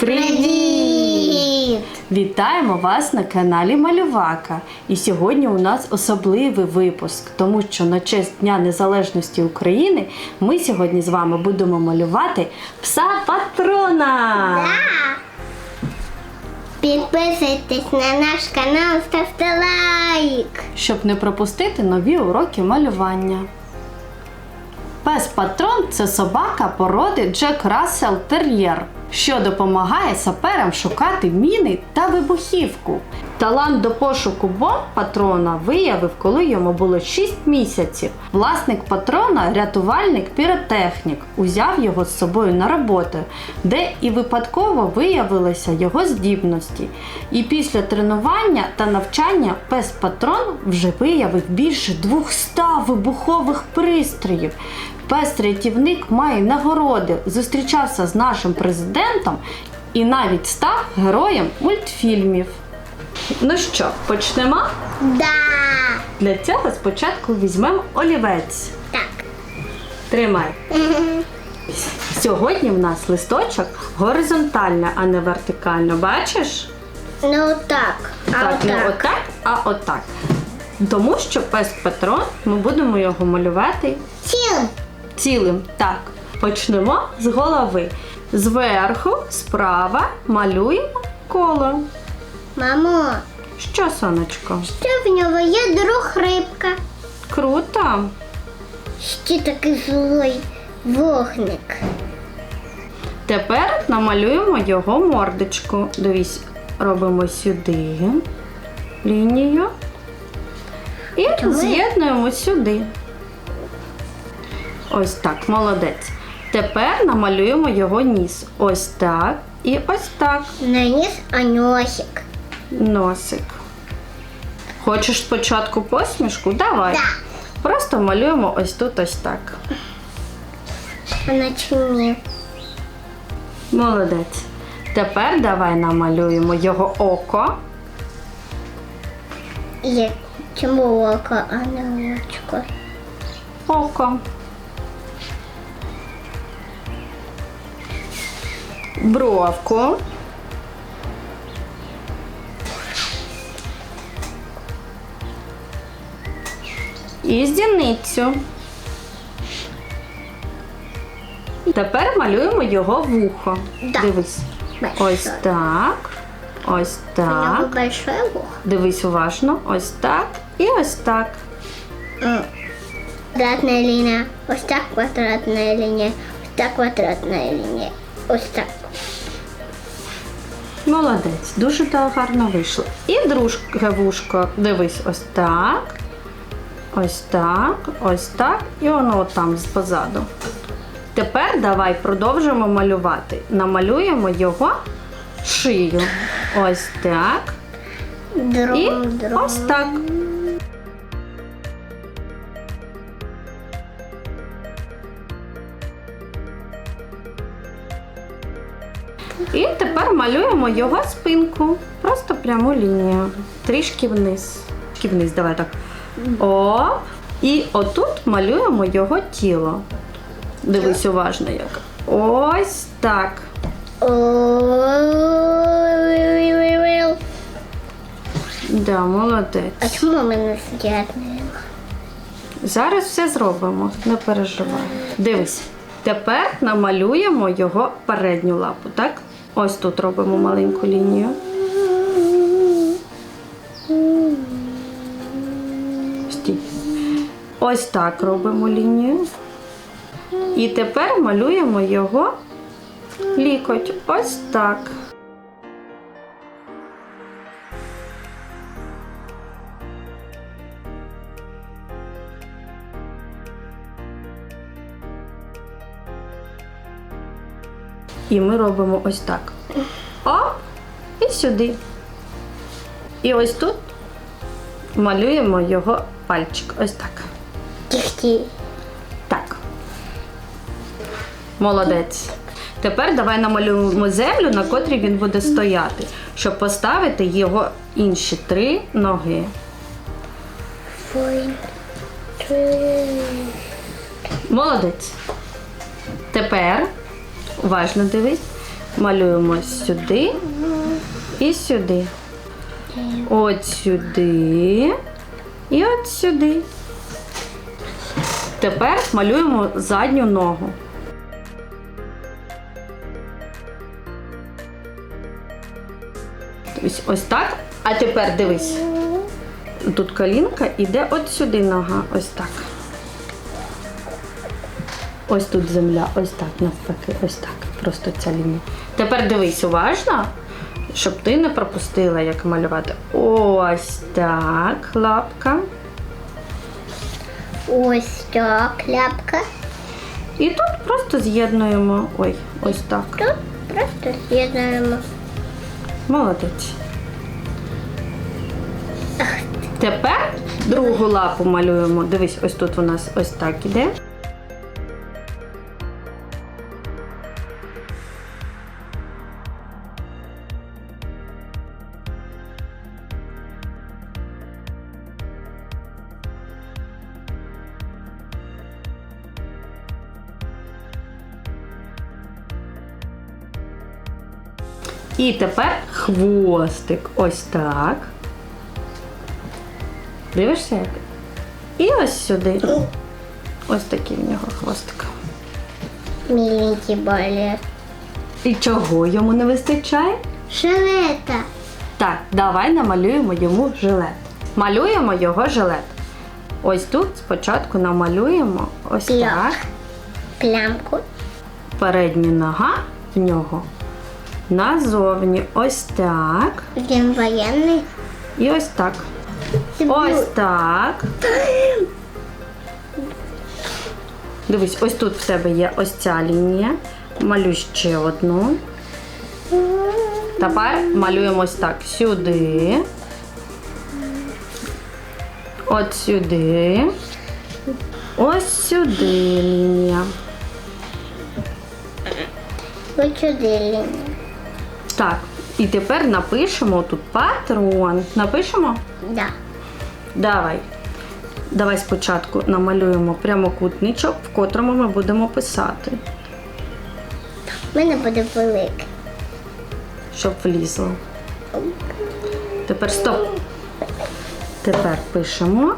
Привіт! Вітаємо вас на каналі Малювака. І сьогодні у нас особливий випуск, тому що на честь Дня Незалежності України ми сьогодні з вами будемо малювати пса патрона. Підписуйтесь на наш канал, ставте лайк. щоб не пропустити нові уроки малювання. Пес патрон це собака породи Джек Рассел Тер'єр, що допомагає саперам шукати міни та вибухівку. Талант до пошуку бомб патрона виявив, коли йому було 6 місяців. Власник патрона, рятувальник піротехнік, узяв його з собою на роботу, де і випадково виявилися його здібності. І після тренування та навчання пес патрон вже виявив більше 200 вибухових пристроїв. Пес рятівник має нагороди, зустрічався з нашим президентом і навіть став героєм мультфільмів. Ну що, почнемо? Да. Для цього спочатку візьмемо олівець. Так. Тримай. Сьогодні в нас листочок горизонтально, а не вертикально. Бачиш? Ну так. А так, не отак. отак, а отак. Тому що пес Петро, ми будемо його малювати Цілим. цілим. Так, почнемо з голови. Зверху, справа малюємо коло. Мамо, Що, сонечко? що в нього є друг рибка? Круто. Ще такий злий вогник. Тепер намалюємо його мордочку. Дивись, робимо сюди лінію. І Чому? з'єднуємо сюди. Ось так, молодець. Тепер намалюємо його ніс. Ось так і ось так. Наніс аносик. Носик. Хочеш спочатку посмішку? Давай. Да. Просто малюємо ось тут ось так. Молодець. Тепер давай намалюємо його око. Є чому око, а не очко? Око. Бровку. І зіницю. Тепер малюємо його вухо. Да. Дивись. Большое. Ось так. Ось так. большое вухо. Дивись уважно. Ось так. І ось так. Квадратная линия. Ось так квадратная линия. Ось так квадратная линия. Ось так. Молодець, дуже гарно вийшло. І дружке вушко. Дивись, ось так. Ось так, ось так. І воно там позаду. Тепер давай продовжимо малювати. Намалюємо його шию. Ось так. І ось так. І тепер малюємо його спинку. Просто пряму лінію. Трішки вниз. Трішки вниз, давай так. О. І отут малюємо його тіло. Дивись уважно як. Ось так. Да, молодець. А чому ми не з'єднуємо? Зараз все зробимо, не переживай. Дивись. Тепер намалюємо його передню лапу, так? Ось тут робимо маленьку лінію. Ось так робимо лінію. І тепер малюємо його лікоть. Ось так. І ми робимо ось так. Оп! І сюди. І ось тут малюємо його пальчик. Ось так. Тихті. Так. Молодець. Тепер давай намалюємо землю, на котрій він буде стояти, щоб поставити його інші три ноги. Молодець. Тепер уважно дивись. малюємо сюди і сюди. От сюди і от сюди. Тепер малюємо задню ногу. Ось, ось так. А тепер дивись. Тут колінка іде от сюди нога. Ось так. Ось тут земля, ось так, навпаки, ось так. Просто ця лінія. Тепер дивись уважно, щоб ти не пропустила, як малювати. Ось так, лапка. Ось так, ляпка. І тут просто з'єднуємо. Ой, ось так. Тут просто з'єднуємо. Молодець. Тепер другу лапу малюємо. Дивись, ось тут у нас ось так іде. І тепер хвостик. Ось так. Дивишся як? І ось сюди. Ось такий в нього хвостик. Міленький балет. І чого йому не вистачає? Жилета. Так, давай намалюємо йому жилет. Малюємо його жилет. Ось тут спочатку намалюємо ось Плям. так. Плямку. Передня нога в нього. Назовні ось так. Він воєнний. І ось так. Ось так. Дивись, ось тут в тебе є ось ця лінія. Малюй ще одну. Тепер малюємо ось так. Сюди. От сюди. Ось сюди лінія. Ось сюди лінія. Так, і тепер напишемо тут патрон. Напишемо? Да. Давай. Давай спочатку намалюємо прямокутничок, в котрому ми будемо писати, У мене буде великий. щоб влізло. Тепер стоп. Тепер пишемо.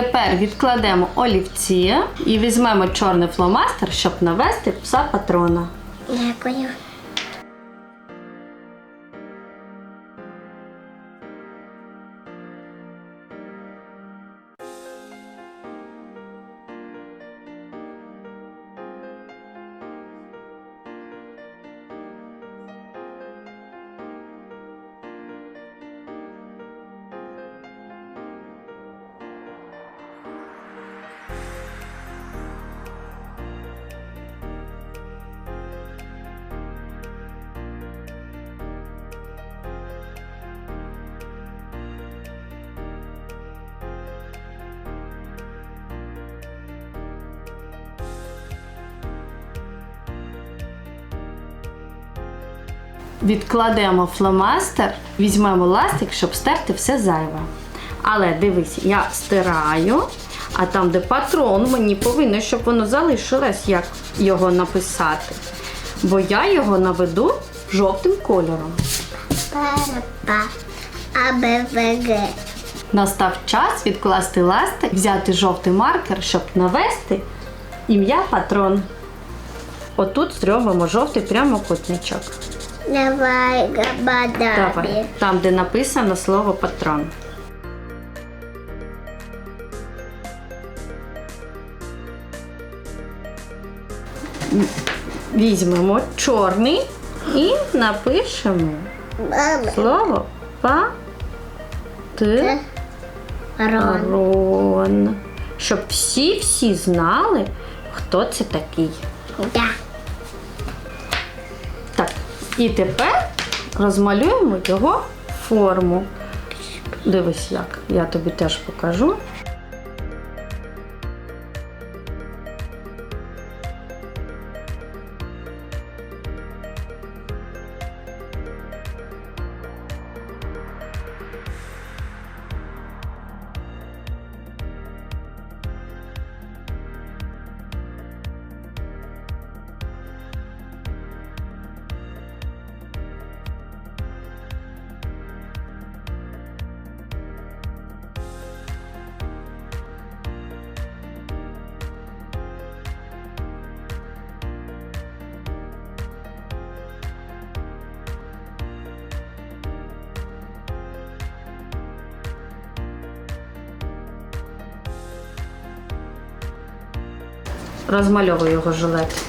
Тепер відкладемо олівці і візьмемо чорний фломастер, щоб навести пса патрона. Дякую. Відкладемо фломастер, візьмемо ластик, щоб стерти все зайве. Але дивись, я стираю, а там, де патрон, мені повинно, щоб воно залишилось, як його написати. Бо я його наведу жовтим кольором. Настав час відкласти ластик, взяти жовтий маркер, щоб навести ім'я патрон. Отут зробимо жовтий прямокутничок. Давай, габадабі. Давай, там, де написано слово патрон. Візьмемо чорний і напишемо Баба. слово Рон. патрон. Щоб всі-всі знали, хто це такий. Да. І тепер розмалюємо його форму. Дивись, як я тобі теж покажу. Розмальовує його жилет.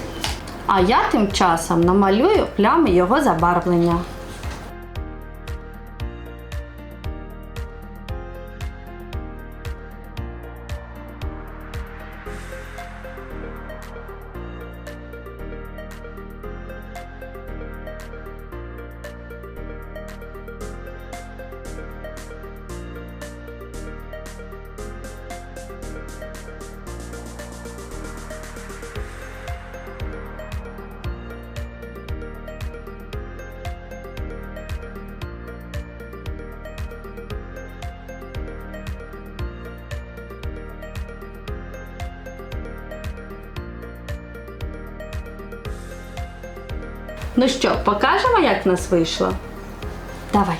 А я тим часом намалюю плями його забарвлення. Ну що, покажемо, як в нас вийшло? Давай.